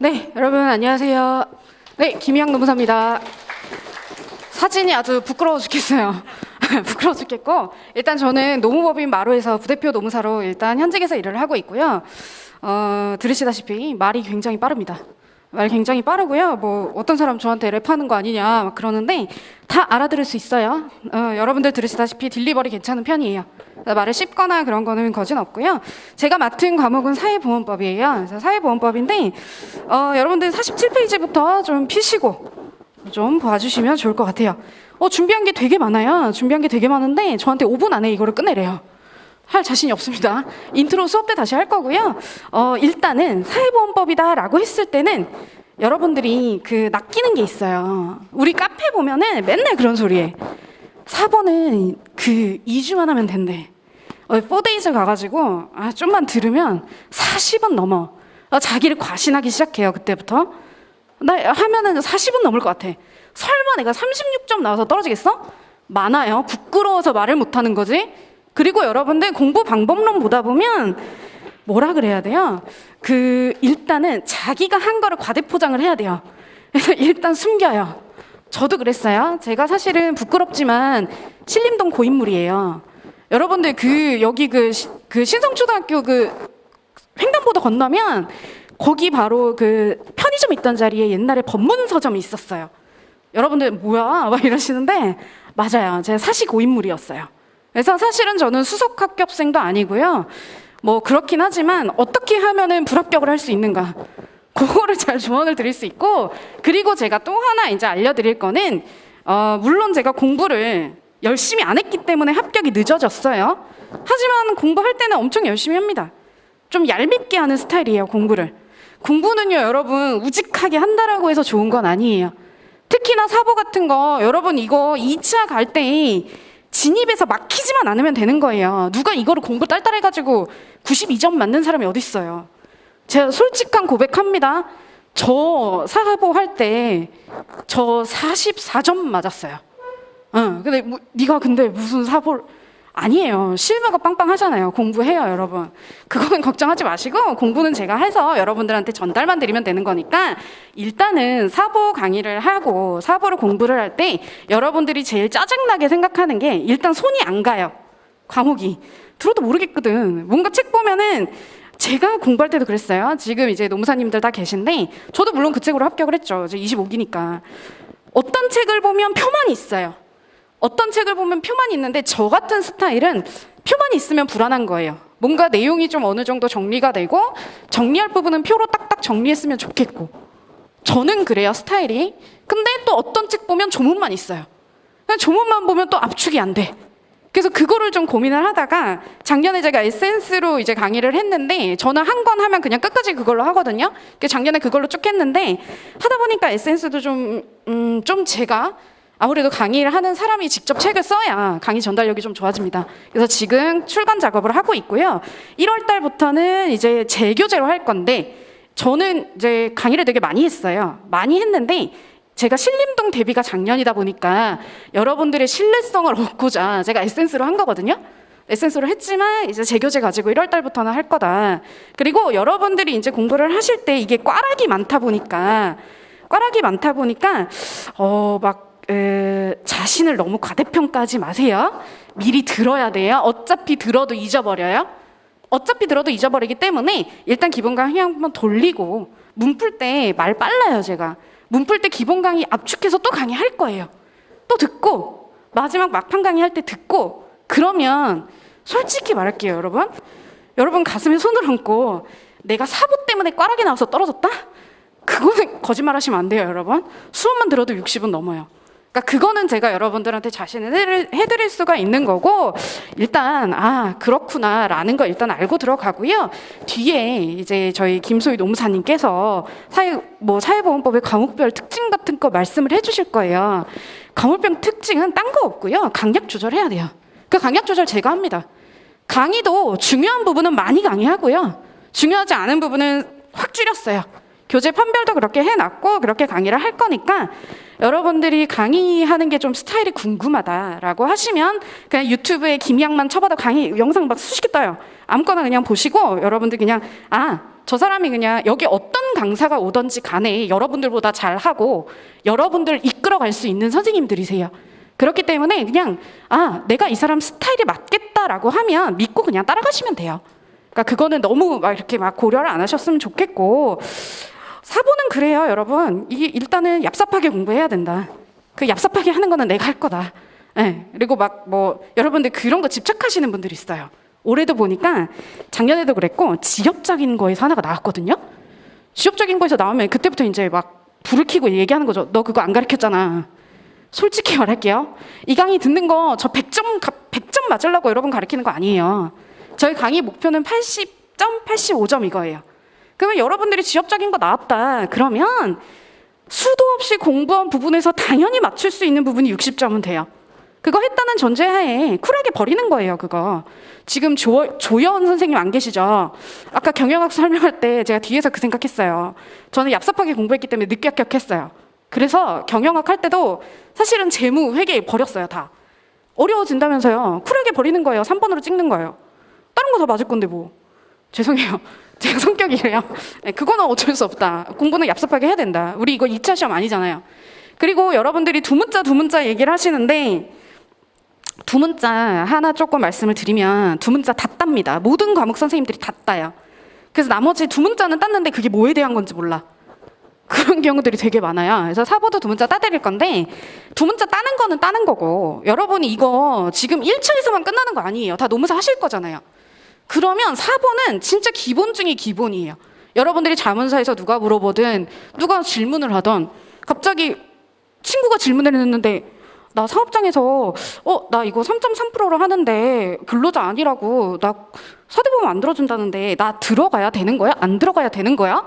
네, 여러분 안녕하세요. 네, 김희양 노무사입니다. 사진이 아주 부끄러워 죽겠어요. 부끄러워 죽겠고 일단 저는 노무법인 마로에서 부대표 노무사로 일단 현직에서 일을 하고 있고요. 어, 들으시다시피 말이 굉장히 빠릅니다. 말 굉장히 빠르고요. 뭐 어떤 사람 저한테 랩하는 거 아니냐 막 그러는데 다 알아들을 수 있어요. 어, 여러분들 들으시다시피 딜리버리 괜찮은 편이에요. 말을 씹거나 그런 거는 거진 없고요. 제가 맡은 과목은 사회보험법이에요. 그래서 사회보험법인데 어, 여러분들 47페이지부터 좀 피시고 좀 봐주시면 좋을 것 같아요. 어, 준비한 게 되게 많아요. 준비한 게 되게 많은데 저한테 5분 안에 이거를 끝내래요. 할 자신이 없습니다. 인트로 수업 때 다시 할 거고요. 어, 일단은 사회보험법이다라고 했을 때는 여러분들이 그 낚이는 게 있어요. 우리 카페 보면은 맨날 그런 소리에 4번은 그 2주만 하면 된대. 어, 4데이즈 가가지고 아, 좀만 들으면 40은 넘어. 어, 자기를 과신하기 시작해요. 그때부터. 나 하면은 40은 넘을 것 같아. 설마 내가 36점 나와서 떨어지겠어? 많아요. 부끄러워서 말을 못하는 거지. 그리고 여러분들 공부 방법론 보다 보면 뭐라 그래야 돼요? 그 일단은 자기가 한 거를 과대포장을 해야 돼요. 그래서 일단 숨겨요. 저도 그랬어요. 제가 사실은 부끄럽지만 신림동 고인물이에요. 여러분들 그 여기 그, 시- 그 신성초등학교 그 횡단보도 건너면 거기 바로 그 편의점 있던 자리에 옛날에 법문 서점이 있었어요. 여러분들 뭐야 막 이러시는데 맞아요. 제가 사시 고인물이었어요. 그래서 사실은 저는 수석 합격생도 아니고요. 뭐 그렇긴 하지만 어떻게 하면은 불합격을 할 수 있는가? 그거를 잘 조언을 드릴 수 있고 그리고 제가 또 하나 이제 알려드릴 거는 어, 물론 제가 공부를 열심히 안 했기 때문에 합격이 늦어졌어요. 하지만 공부할 때는 엄청 열심히 합니다. 좀 얄밉게 하는 스타일이에요, 공부를. 공부는요, 여러분, 우직하게 한다라고 해서 좋은 건 아니에요. 특히나 사보 같은 거, 여러분, 이거 2차 갈 때 진입에서 막히지만 않으면 되는 거예요. 누가 이거를 공부 딸딸해가지고 92점 맞는 사람이 어딨어요. 제가 솔직한 고백합니다. 저 사보 할 때 저 44점 맞았어요. 응, 근데 뭐, 네가 근데 무슨 사보를 아니에요. 실무가 빵빵하잖아요. 공부해요, 여러분. 그거는 걱정하지 마시고 공부는 제가 해서 여러분들한테 전달만 드리면 되는 거니까 일단은 사보 강의를 하고 사보를 공부를 할 때 여러분들이 제일 짜증나게 생각하는 게 일단 손이 안 가요. 과목이. 들어도 모르겠거든. 뭔가 책 보면은 제가 공부할 때도 그랬어요. 지금 이제 노무사님들 다 계신데 저도 물론 그 책으로 합격을 했죠. 이제 25기니까. 어떤 책을 보면 표만이 있어요. 어떤 책을 보면 표만이 있는데 저 같은 스타일은 표만이 있으면 불안한 거예요. 뭔가 내용이 좀 어느 정도 정리가 되고 정리할 부분은 표로 딱딱 정리했으면 좋겠고 저는 그래요 스타일이. 근데 또 어떤 책 보면 조문만 있어요. 조문만 보면 또 압축이 안 돼. 그래서 그거를 좀 고민을 하다가 작년에 제가 에센스로 이제 강의를 했는데 저는 한 권 하면 그냥 끝까지 그걸로 하거든요. 그래서 작년에 그걸로 쭉 했는데 하다 보니까 에센스도 좀, 음, 좀 제가 아무래도 강의를 하는 사람이 직접 책을 써야 강의 전달력이 좀 좋아집니다. 그래서 지금 출간 작업을 하고 있고요. 1월 달부터는 이제 재교재로 할 건데 저는 이제 강의를 되게 많이 했어요. 많이 했는데 제가 신림동 데뷔가 작년이다 보니까 여러분들의 신뢰성을 얻고자 제가 에센스로 한 거거든요. 에센스로 했지만 이제 재교재 가지고 1월 달부터는 할 거다. 그리고 여러분들이 이제 공부를 하실 때 이게 꽈락이 많다 보니까 꽈락이 많다 보니까 어막 자신을 너무 과대평가하지 마세요. 미리 들어야 돼요. 어차피 들어도 잊어버려요. 어차피 들어도 잊어버리기 때문에 일단 기본 강의 한번 돌리고 문풀 때 말 빨라요 제가. 문풀 때 기본 강의 압축해서 또 강의 할 거예요. 또 듣고 마지막 막판 강의 할 때 듣고 그러면 솔직히 말할게요 여러분. 여러분 가슴에 손을 얹고 내가 사보 때문에 꽈락이 나와서 떨어졌다? 그거는 거짓말 하시면 안 돼요 여러분. 수업만 들어도 60은 넘어요 그러니까 그거는 제가 여러분들한테 자신을 해드릴- 수가 있는 거고 일단 아 그렇구나라는 거 일단 알고 들어가고요. 뒤에 이제 저희 김소희 노무사님께서 사회 뭐 사회보험법의 과목별 특징 같은 거 말씀을 해주실 거예요. 과목별 특징은 딴 거 없고요. 강약 조절해야 돼요. 그 강약 조절 제가 합니다. 강의도 중요한 부분은 많이 강의하고요. 중요하지 않은 부분은 확 줄였어요 교재 판별도 그렇게 해놨고 그렇게 강의를 할 거니까 여러분들이 강의하는 게 좀 스타일이 궁금하다라고 하시면 그냥 유튜브에 김양만 쳐봐도 강의 영상 막 수십 개 떠요. 아무거나 그냥 보시고 여러분들 그냥 아 저 사람이 그냥 여기 어떤 강사가 오던지 간에 여러분들보다 잘하고 여러분들 이끌어갈 수 있는 선생님들이세요. 그렇기 때문에 그냥 아 내가 이 사람 스타일에 맞겠다라고 하면 믿고 그냥 따라가시면 돼요. 그러니까 그거는 너무 막 이렇게 막 고려를 안 하셨으면 좋겠고 사보는 그래요, 여러분. 이게 일단은 얍삽하게 공부해야 된다. 그 얍삽하게 하는 거는 내가 할 거다. 예. 그리고 막 뭐 여러분들 그런 거 집착하시는 분들이 있어요. 올해도 보니까 작년에도 그랬고 지역적인 거에서 하나가 나왔거든요. 지역적인 거에서 나오면 그때부터 이제 막 불을 켜고 얘기하는 거죠. 너 그거 안 가르쳤잖아. 솔직히 말할게요. 이 강의 듣는 거 저 100점 100점 맞으려고 여러분 가르치는 거 아니에요. 저희 강의 목표는 80점, 85점 이거예요. 그러면 여러분들이 지역적인 거 나왔다. 그러면 수도 없이 공부한 부분에서 당연히 맞출 수 있는 부분이 60점은 돼요. 그거 했다는 전제하에 쿨하게 버리는 거예요, 그거. 지금 조, 조연 선생님 안 계시죠? 아까 경영학 설명할 때 제가 뒤에서 그 생각했어요. 저는 얍삽하게 공부했기 때문에 늦게 합격했어요. 그래서 경영학 할 때도 사실은 재무, 회계 버렸어요, 다. 어려워진다면서요. 쿨하게 버리는 거예요. 3번으로 찍는 거예요. 다른 거 다 맞을 건데 뭐. 죄송해요. 제가 성격이 래요. 네, 그거는 어쩔 수 없다. 공부는 얍삽하게 해야 된다. 우리 이거 2차 시험 아니잖아요. 그리고 여러분들이 두 문자 두 문자 얘기를 하시는데 두 문자 하나 조금 말씀을 드리면 두 문자 다 땁니다. 모든 과목 선생님들이 다 따요. 그래서 나머지 두 문자는 땄는데 그게 뭐에 대한 건지 몰라. 그런 경우들이 되게 많아요. 그래서 사보도 두 문자 따드릴 건데 두 문자 따는 거는 따는 거고 여러분이 이거 지금 1차에서만 끝나는 거 아니에요. 다 노무사 하실 거잖아요. 그러면 4번은 진짜 기본 중에 기본이에요. 여러분들이 자문사에서 누가 물어보든 누가 질문을 하던 갑자기 친구가 질문을 했는데 나 사업장에서 어 나 이거 3.3%로 하는데 근로자 아니라고 나 사대보험 안 들어준다는데 나 들어가야 되는 거야? 안 들어가야 되는 거야?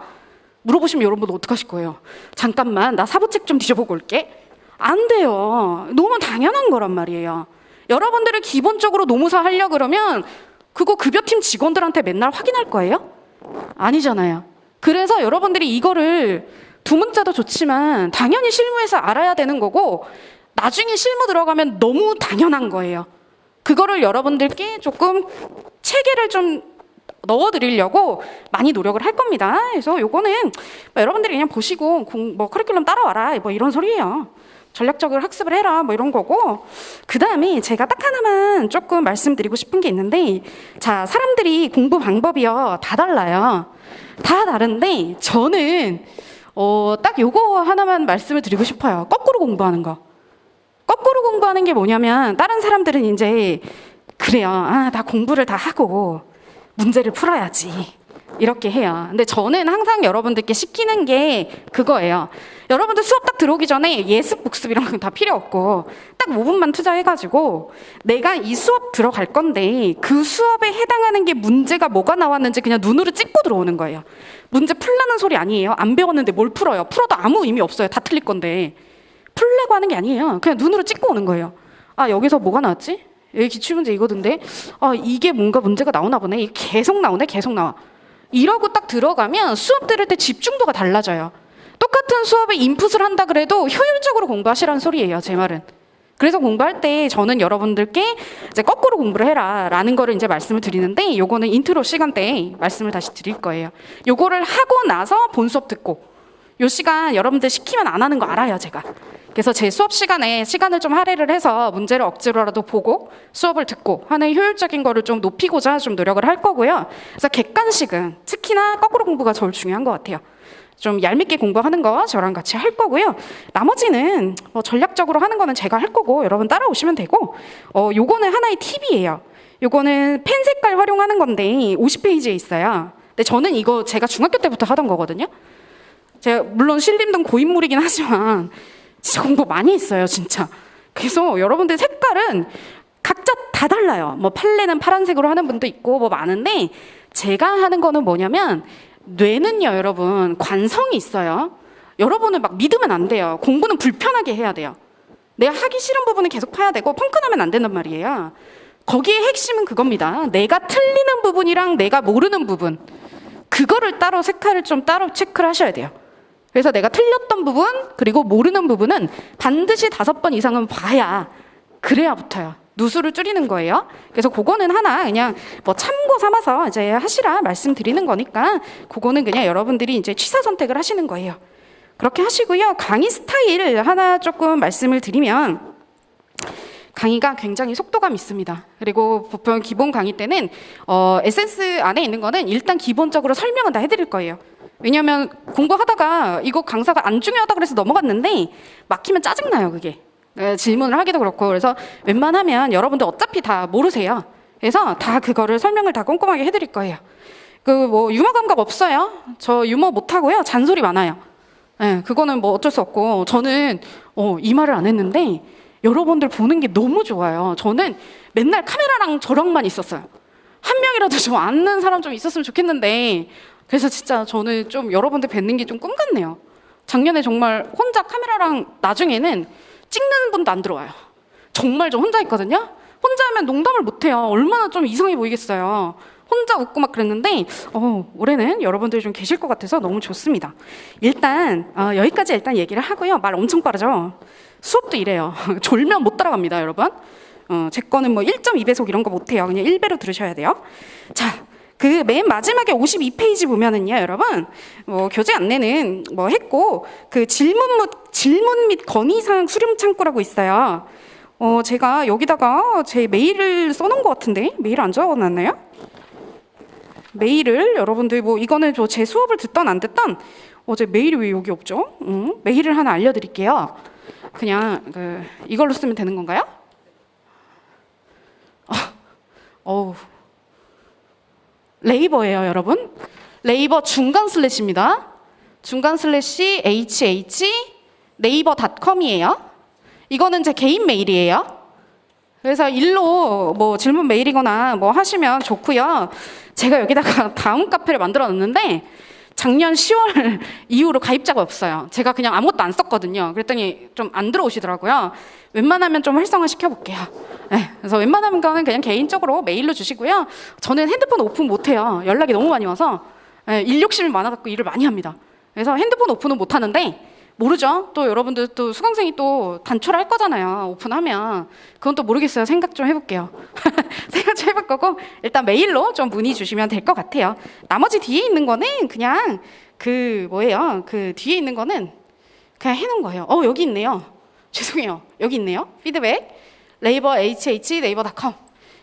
물어보시면 여러분 어떡하실 거예요? 잠깐만 나 사부책 좀 뒤져보고 올게. 안 돼요. 너무 당연한 거란 말이에요. 여러분들을 기본적으로 노무사 하려 그러면 그거 급여팀 직원들한테 맨날 확인할 거예요? 아니잖아요. 그래서 여러분들이 이거를 두 문자도 좋지만 당연히 실무에서 알아야 되는 거고 나중에 실무 들어가면 너무 당연한 거예요. 그거를 여러분들께 조금 체계를 좀 넣어드리려고 많이 노력을 할 겁니다. 그래서 요거는 뭐 여러분들이 그냥 보시고 공, 뭐 커리큘럼 따라와라 뭐 이런 소리예요. 전략적으로 학습을 해라 뭐 이런 거고 그 다음에 제가 딱 하나만 조금 말씀드리고 싶은 게 있는데 자 사람들이 공부 방법이요 다 달라요. 다 다른데 저는 어, 딱 요거 하나만 말씀을 드리고 싶어요. 거꾸로 공부하는 거. 거꾸로 공부하는 게 뭐냐면 다른 사람들은 이제 그래요. 아나 공부를 다 하고 문제를 풀어야지 이렇게 해요. 근데 저는 항상 여러분들께 시키는 게 그거예요. 여러분들 수업 딱 들어오기 전에 예습 복습 이런 건 다 필요 없고 딱 5분만 투자해가지고 내가 이 수업 들어갈 건데 그 수업에 해당하는 게 문제가 뭐가 나왔는지 그냥 눈으로 찍고 들어오는 거예요. 문제 풀라는 소리 아니에요. 안 배웠는데 뭘 풀어요. 풀어도 아무 의미 없어요. 다 틀릴 건데. 풀려고 하는 게 아니에요. 그냥 눈으로 찍고 오는 거예요. 아 여기서 뭐가 나왔지? 여기 기출문제 이거던데. 아 이게 뭔가 문제가 나오나 보네. 계속 나오네. 계속 나와. 이러고 딱 들어가면 수업 들을 때 집중도가 달라져요. 똑같은 수업에 인풋을 한다 그래도 효율적으로 공부하시라는 소리예요, 제 말은. 그래서 공부할 때 저는 여러분들께 이제 거꾸로 공부를 해라 라는 거를 이제 말씀을 드리는데 요거는 인트로 시간 때 말씀을 다시 드릴 거예요. 요거를 하고 나서 본 수업 듣고 요 시간 여러분들 시키면 안 하는 거 알아요, 제가. 그래서 제 수업 시간에 시간을 좀 할애를 해서 문제를 억지로라도 보고 수업을 듣고 하는 효율적인 거를 좀 높이고자 좀 노력을 할 거고요. 그래서 객관식은 특히나 거꾸로 공부가 제일 중요한 것 같아요. 좀 얄밉게 공부하는 거 저랑 같이 할 거고요. 나머지는 뭐 전략적으로 하는 거는 제가 할 거고 여러분 따라오시면 되고 어 요거는 하나의 팁이에요. 요거는 펜 색깔 활용하는 건데 50페이지에 있어요. 근데 저는 이거 제가 중학교 때부터 하던 거거든요. 제가 물론 신림동 고인물이긴 하지만 공부 많이 했어요, 진짜. 그래서 여러분들 색깔은 각자 다 달라요. 뭐 팔레는 파란색으로 하는 분도 있고 뭐 많은데 제가 하는 거는 뭐냐면 뇌는요, 여러분 관성이 있어요. 여러분은 막 믿으면 안 돼요. 공부는 불편하게 해야 돼요. 내가 하기 싫은 부분은 계속 파야 되고 펑크나면 안 된단 말이에요. 거기에 핵심은 그겁니다. 내가 틀리는 부분이랑 내가 모르는 부분. 그거를 따로 색깔을 좀 따로 체크를 하셔야 돼요. 그래서 내가 틀렸던 부분 그리고 모르는 부분은 반드시 다섯 번 이상은 봐야 그래야 붙어요. 누수를 줄이는 거예요. 그래서 그거는 하나 그냥 뭐 참고 삼아서 이제 하시라 말씀드리는 거니까 그거는 그냥 여러분들이 이제 취사 선택을 하시는 거예요. 그렇게 하시고요. 강의 스타일 하나 조금 말씀을 드리면 강의가 굉장히 속도감 있습니다. 그리고 보통 기본 강의 때는 어, 에센스 안에 있는 거는 일단 기본적으로 설명은 다 해드릴 거예요. 왜냐하면 공부하다가 이거 강사가 안 중요하다 그래서 넘어갔는데 막히면 짜증나요 그게 에, 질문을 하기도 그렇고 그래서 웬만하면 여러분들 어차피 다 모르세요. 그래서 다 그거를 설명을 다 꼼꼼하게 해드릴 거예요. 그 뭐 유머 감각 없어요. 저 유머 못하고요. 잔소리 많아요. 예, 그거는 뭐 어쩔 수 없고 저는 어, 이 말을 안 했는데 여러분들 보는 게 너무 좋아요. 저는 맨날 카메라랑 저랑만 있었어요. 한 명이라도 좀 아는 사람 좀 있었으면 좋겠는데 그래서 진짜 저는 좀 여러분들 뵙는 게 좀 꿈 같네요. 작년에 정말 혼자 카메라랑 나중에는 찍는 분도 안 들어와요. 정말 저 혼자 있거든요. 혼자 하면 농담을 못 해요. 얼마나 좀 이상해 보이겠어요. 혼자 웃고 막 그랬는데 어, 올해는 여러분들이 좀 계실 것 같아서 너무 좋습니다. 일단 어, 여기까지 일단 얘기를 하고요. 말 엄청 빠르죠. 수업도 이래요. 졸면 못 따라갑니다, 여러분. 어, 제 거는 뭐 1.2배속 이런 거 못해요. 그냥 1배로 들으셔야 돼요. 자, 그 맨 마지막에 52페이지 보면은요, 여러분, 뭐 교재 안내는 뭐 했고 그 질문 및 질문 및 건의 사항 수렴 창구라고 있어요. 어, 제가 여기다가 제 메일을 써놓은 것 같은데 메일 안 적어놨나요? 메일을 여러분들 뭐 이거는 저 제 수업을 듣던 안 듣던 어제 메일이 왜 여기 없죠? 음, 메일을 하나 알려드릴게요. 그냥 그 이걸로 쓰면 되는 건가요? 아, 어우 레이버예요, 여러분. 레이버 중간 슬래시입니다. 중간 슬래시 hh 네이버닷컴이에요. 이거는 제 개인 메일이에요. 그래서 일로 뭐 질문 메일이거나 뭐 하시면 좋고요. 제가 여기다가 다음 카페를 만들어 놨는데 작년 10월 이후로 가입자가 없어요. 제가 그냥 아무것도 안 썼거든요. 그랬더니 좀 안 들어오시더라고요. 웬만하면 좀 활성화 시켜볼게요. 네, 그래서 웬만하면 거는 그냥 개인적으로 메일로 주시고요. 저는 핸드폰 오픈 못해요. 연락이 너무 많이 와서 네, 일 욕심이 많아갖고 일을 많이 합니다. 그래서 핸드폰 오픈은 못하는데 모르죠. 또 여러분들 또 수강생이 또 단초를 할 거잖아요. 오픈하면 그건 또 모르겠어요. 생각 좀 해볼게요. 생각 좀 해볼 거고 일단 메일로 좀 문의 주시면 될 것 같아요. 나머지 뒤에 있는 거는 그냥 그 뭐예요? 그 뒤에 있는 거는 그냥 해놓은 거예요. 어 여기 있네요. 죄송해요. 여기 있네요. 피드백 네이버 hh 네이버닷컴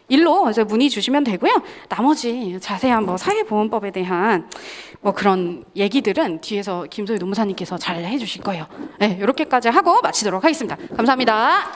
일로 이제 문의 주시면 되고요. 나머지 자세한 뭐 사회보험법에 대한 뭐 그런 얘기들은 뒤에서 김소희 노무사님께서 잘 해주실 거예요. 네, 이렇게까지 하고 마치도록 하겠습니다. 감사합니다.